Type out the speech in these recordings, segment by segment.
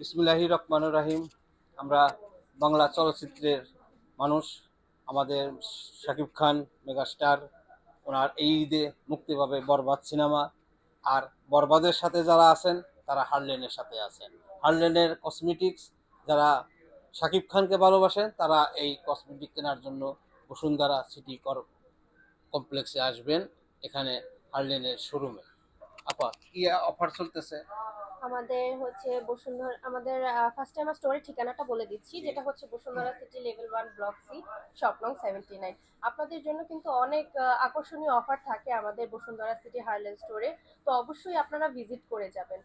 বিসমুল্লাহি রহমান রাহিম। আমরা বাংলা চলচ্চিত্রের মানুষ। আমাদের শাকিব খান মেগাস্টার, ওনার এই ঈদে মুক্তি পাবে বরবাদ সিনেমা। আর বরবাদের সাথে যারা আছেন, তারা হারলেনের সাথে আছেন। হারলেনের কসমেটিক্স যারা শাকিব খানকে ভালোবাসেন, তারা এই কসমেটিক কেনার জন্য বসুন্ধরা সিটি কর কমপ্লেক্সে আসবেন, এখানে হারলেনের শোরুমে আপা, কি অফার চলতেছে? আমাদের হচ্ছে বসুন্ধরা আমাদের ফার্স্ট টাইম স্টোরের ঠিকানাটা বলে দিচ্ছি যেটা হচ্ছে Bashundhara city level one block C shop নং সেভেন্টি নাইন আপনাদের জন্য কিন্তু অনেক আকর্ষণীয় অফার থাকে আমাদের বসুন্ধরা সিটি হারল্যান্ড স্টোরে তো অবশ্যই আপনারা ভিজিট করে যাবেন।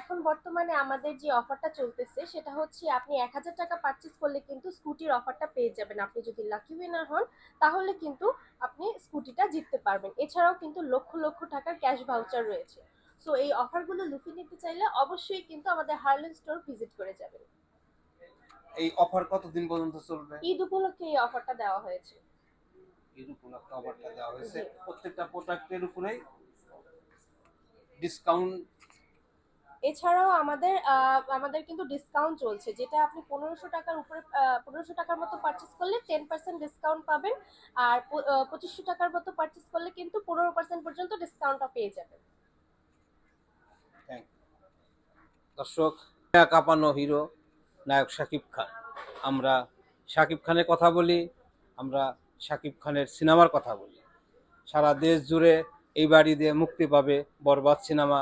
এখন বর্তমানে আমাদের যে অফারটা চলতেছে সেটা হচ্ছে আপনি এক হাজার টাকা পারচেস করলে কিন্তু স্কুটির অফারটা পেয়ে যাবেন। আপনি যদি লাকি উইনার হন তাহলে কিন্তু আপনি স্কুটিটা জিততে পারবেন। এছাড়াও কিন্তু লক্ষ লক্ষ টাকার ক্যাশ ভাউচার রয়েছে। সো এই অফারগুলো লুফে নিতে চাইলে অবশ্যই কিন্তু আমাদের হার্লেন স্টোর ভিজিট করে যাবেন। এই অফার কতদিন পর্যন্ত চলবে? ঈদ উপলক্ষে এই অফারটা দেওয়া হয়েছে। ঈদ উপলক্ষে অফারটা দেওয়া হয়েছে। প্রত্যেকটা প্রোডাক্টের উপরেই ডিসকাউন্ট এছাড়াও আমাদের আমাদের কিন্তু ডিসকাউন্ট চলছে যেটা আপনি পনেরোশো টাকার উপরে পনেরোশো টাকার মতো পারচেস করলে টেন পার্সেন্ট ডিসকাউন্ট পাবেন আর পঁচিশশো টাকার মতো পারচেস করলে কিন্তু পনেরো পার্সেন্ট পর্যন্ত ডিসকাউন্টটা পেয়ে যাবেন। দর্শক কাঁপানো হিরো নায়ক শাকিব খান। আমরা শাকিব খানের কথা বলি, আমরা শাকিব খানের সিনেমার কথা বলি। সারা দেশ জুড়ে এই বাড়ি দিয়ে মুক্তি পাবে বরবাদ সিনেমা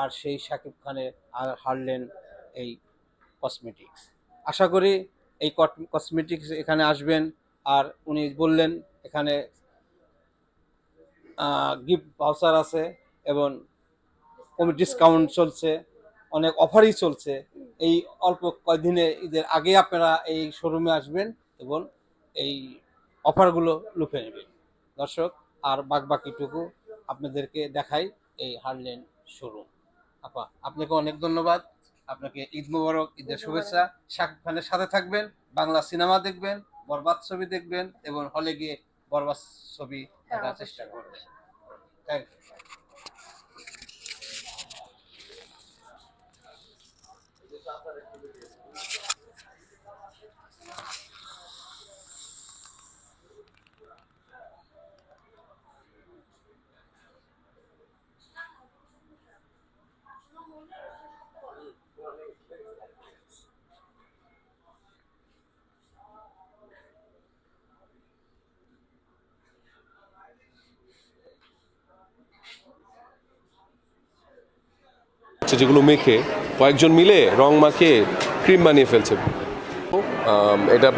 আর সেই শাকিব খানের আর হারলেন এই কসমেটিক্স আশা করি এই কসমেটিক্স এখানে আসবেন আর উনি বললেন, এখানে গিফট ভাউচার আছে এবং ডিসকাউন্ট চলছে। অনেক অফারই চলছে। এই অল্প কয়েকদিনে ঈদের আগে আপনারা এই শোরুমে আসবেন এবং এই অফারগুলো লুফে নেবেন। দর্শক আর বাদ বাকিটুকু আপনাদেরকে দেখাই এই হারলেন শোরুম আপা আপনাকে অনেক ধন্যবাদ। আপনাকে ঈদ মুবারক ঈদের শুভেচ্ছা। শাকিব খানের সাথে থাকবেন বাংলা সিনেমা দেখবেন বরবাদ ছবি দেখবেন এবং হলে গিয়ে বরবাদ ছবি দেখার চেষ্টা করবেন। থ্যাংক ইউ যেগুলো মেখে কয়েকজন মিলে রং মাখিয়ে ক্রিম বানিয়ে ফেলছে। এটা